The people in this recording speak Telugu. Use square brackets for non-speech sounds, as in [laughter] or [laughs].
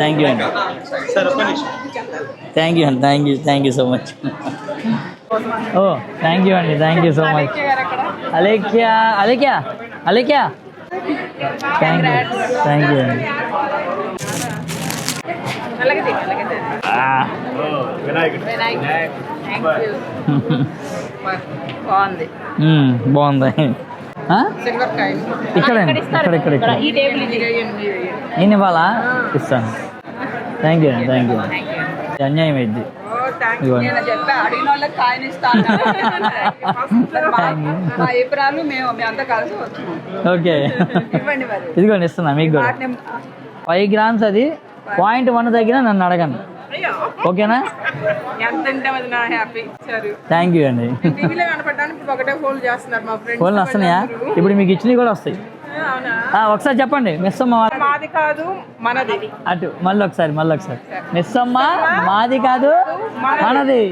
థ్యాంక్ యూ అండి థ్యాంక్ యూ అండి thank you thank you so much oh thank you అండి thank you so much Alekhya Alekhya Alekhya thank you thank you అండి బాగుంది. ఇక్కడ ఇక్కడ ఇక్కడ ఇక్కడ ఈ టేబుల్ ఇది. వేయండి. నేను ఇవ్వాలా? ఇస్తాను. థ్యాంక్ యూ అండి థ్యాంక్ యూ అన్యాయం అయింది. అడిగిన [laughs] ఓకే. ఇదిగోండి ఇస్తున్నా మీకు ఫైవ్ గ్రామ్స్ అది. పాయింట్ వన్ తగ్గినా నన్ను అడగండి. అయ్యో ఓకేనా? థ్యాంక్ యూ అండి. ఫోన్లు వస్తున్నాయా? ఇప్పుడు మీకు ఇచ్చినవి కూడా వస్తాయి. ఒకసారి చెప్పండి. మిస్ అమ్మ మాది కాదు మనది. అటు మళ్ళీ ఒకసారి మళ్ళీ ఒకసారి మిస్ అమ్మ మాది కాదు మనది.